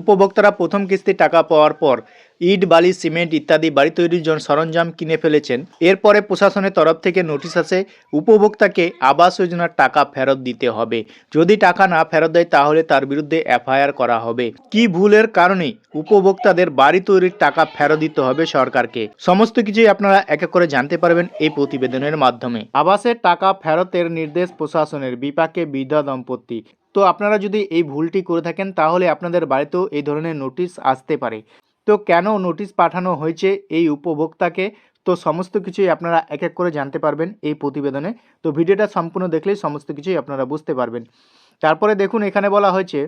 উপভোক্তারা প্রথম কিস্তি টাকা পাওয়ার পর ইট, বালি, সিমেন্ট ইত্যাদি বাড়ি তৈরির জন্য সরঞ্জাম কিনে ফেলেছেন। এরপরে প্রশাসনের তরফ থেকে নোটিশ আসে, উপভোক্তাকে আবাস যোজনার টাকা ফেরত দিতে হবে। যদি টাকা না ফেরত দেয়, তাহলে তার বিরুদ্ধে এফআইআর করা হবে। কি ভুলের কারণে উপভোক্তাদের বাড়ি তৈরির টাকা ফেরত দিতে হবে সরকারকে? সমস্ত কিছুই আপনারা এক এক করে জানতে পারবেন এই প্রতিবেদনের মাধ্যমে। আবাসের টাকা ফেরতের নির্দেশ প্রশাসনের বিপাকে বৃদ্ধা দম্পতি। তো আপনারা যদি এই ভুলটি করে থাকেন, তাহলে আপনাদের বাড়িতেও এই ধরনের নোটিশ আসতে পারে। তো কেন নোটিশ পাঠানো হয়েছে এই উপভোক্তাকে? তো সমস্ত কিছুই আপনারা এক এক করে জানতে পারবেন এই প্রতিবেদনে। তো ভিডিওটা সম্পূর্ণ দেখলেই সমস্ত কিছুই আপনারা বুঝতে পারবেন। তারপরে দেখুন, এখানে বলা হয়েছে,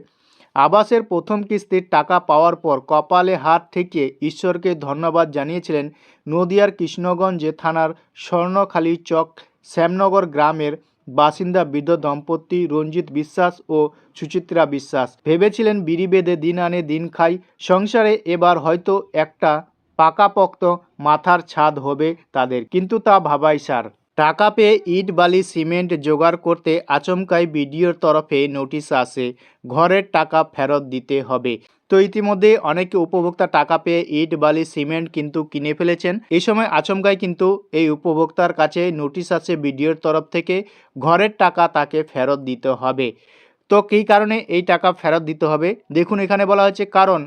আবাসের প্রথম কিস্তির টাকা পাওয়ার পর কপালে হাত থেকে ঈশ্বরকে ধন্যবাদ জানিয়েছিলেন নদিয়ার কৃষ্ণগঞ্জে থানার স্বর্ণখালী চক শ্যামনগর গ্রামের বাসিন্দা বৃদ্ধ দম্পতি রঞ্জিত বিশ্বাস ও সুচিত্রা বিশ্বাস। ভেবেছিলেন বিড়ি বেঁধে দিন আনে দিন খাই, সংসারে এবার হয়তো একটা পাকাপোক্ত মাথার ছাদ হবে তাদের, কিন্তু তা ভাবাই সার। টাকা পেয়ে ইট, বালি, সিমেন্ট জোগাড় করতে আচমকাই বিডিওর তরফে নোটিশ আসে, ঘরের টাকা ফেরত দিতে হবে। তো ইতিমধ্যে অনেকে উপভোক্তা টাকা পেয়ে ইট, বালি, সিমেন্ট কিন্তু কিনে ফেলেছেন। এই সময় আচমকাই কিন্তু এই উপভোক্তার কাছে নোটিশ আসে বিডিওর তরফ থেকে, ঘরের টাকা তাকে ফেরত দিতে হবে। তো কী কারণে এই টাকা ফেরত দিতে হবে? দেখুন, এখানে বলা হয়েছে কারণ,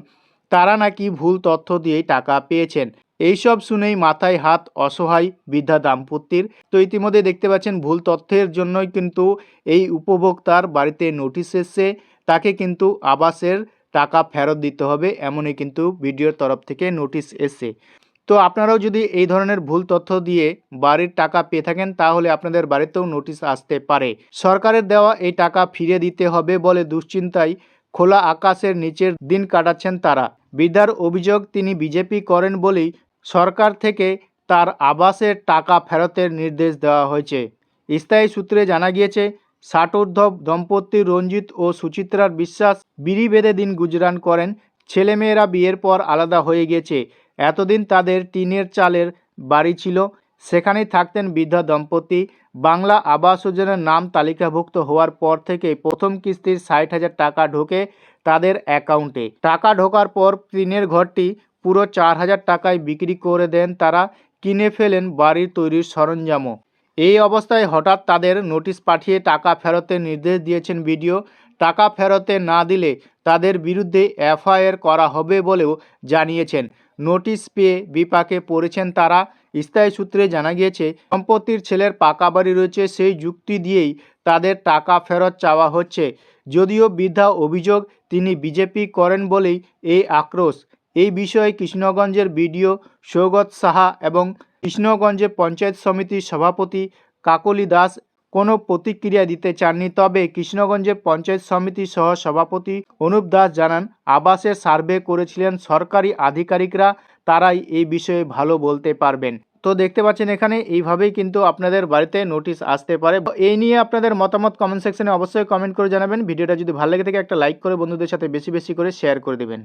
তারা নাকি ভুল তথ্য দিয়েই টাকা পেয়েছেন। এইসব শুনেই মাথায় হাত অসহায় বৃদ্ধা দাম্পত্যের। তো ইতিমধ্যে দেখতে পাচ্ছেন, ভুল তথ্যের জন্যই কিন্তু এই উপভোক্তার বাড়িতে নোটিশ এসছে। তাকে কিন্তু আবাসের টাকা ফেরত দিতে হবে এমনই কিন্তু ভিডিওর তরফ থেকে নোটিশ এসছে। তো আপনারাও যদি এই ধরনের ভুল তথ্য দিয়ে বাড়ির টাকা পেয়ে থাকেন, তাহলে আপনাদের বাড়িতেও নোটিশ আসতে পারে। সরকারের দেওয়া এই টাকা ফিরে দিতে হবে বলে দুশ্চিন্তায় খোলা আকাশের নিচের দিন কাটাচ্ছেন তারা। বৃদ্ধার অভিযোগ তিনি বিজেপি করেন বলেই সরকার থেকে তার আবাসের টাকা ফেরতের নির্দেশ দেওয়া হয়েছে। স্থায়ী সূত্রে জানা গিয়েছে, ষাটোর্ধব দম্পতি রঞ্জিত ও সুচিত্রার বিশ্বাস বিড়ি বেঁধে দিন গুজরান করেন। ছেলেমেয়েরা বিয়ের পর আলাদা হয়ে গেছে এতদিন তাদের টিনের চালের বাড়ি ছিল। সেখানেই থাকতেন বৃদ্ধা দম্পতি। বাংলা আবাস যোজনার নাম তালিকাভুক্ত হওয়ার পর থেকে প্রথম কিস্তির ষাট হাজার টাকা ঢোকে তাদের অ্যাকাউন্টে। টাকা ঢোকার পর টিনের ঘরটি পুরো চার হাজার টাকায় বিক্রি করে দেন তারা কিনে ফেলেন বাড়ির তৈরির সরঞ্জামও। এই অবস্থায় হঠাৎ তাদের নোটিশ পাঠিয়ে টাকা ফেরতের নির্দেশ দিয়েছেন বিডিও। টাকা ফেরতে না দিলে তাদের বিরুদ্ধে এফআইআর করা হবে বলেও জানিয়েছেন। নোটিশ পেয়ে বিপাকে পড়েছেন তারা। স্থায়ী সূত্রে জানা গিয়েছে, সম্পত্তির ছেলের পাকা বাড়ি রয়েছে, সেই যুক্তি দিয়েই তাদের টাকা ফেরত চাওয়া হচ্ছে। যদিও বৃদ্ধা অভিযোগ তিনি বিজেপি করেন বলেই এই আক্রোশ। এই বিষয়ে কৃষ্ণগঞ্জের বিডিও সৌগত সাহা এবং কৃষ্ণগঞ্জে পঞ্চায়েত সমিতির সভাপতি কাকলি দাস কোনো প্রতিক্রিয়া দিতে চাননি। তবে কৃষ্ণগঞ্জের পঞ্চায়েত সমিতির সহ সভাপতি অনুপ দাস জানান, আবাসের সার্ভে করেছিলেন সরকারি আধিকারিকরা, তারাই এই বিষয়ে ভালো বলতে পারবেন। তো দেখতে পাচ্ছেন এখানে, এইভাবেই কিন্তু আপনাদের বাড়িতে নোটিশ আসতে পারে। এই নিয়ে আপনাদের মতামত কমেন্ট সেকশনে অবশ্যই কমেন্ট করে জানাবেন। ভিডিওটা যদি ভালো লেগে থাকে, একটা লাইক করে বন্ধুদের সাথে বেশি বেশি করে শেয়ার করে দেবেন।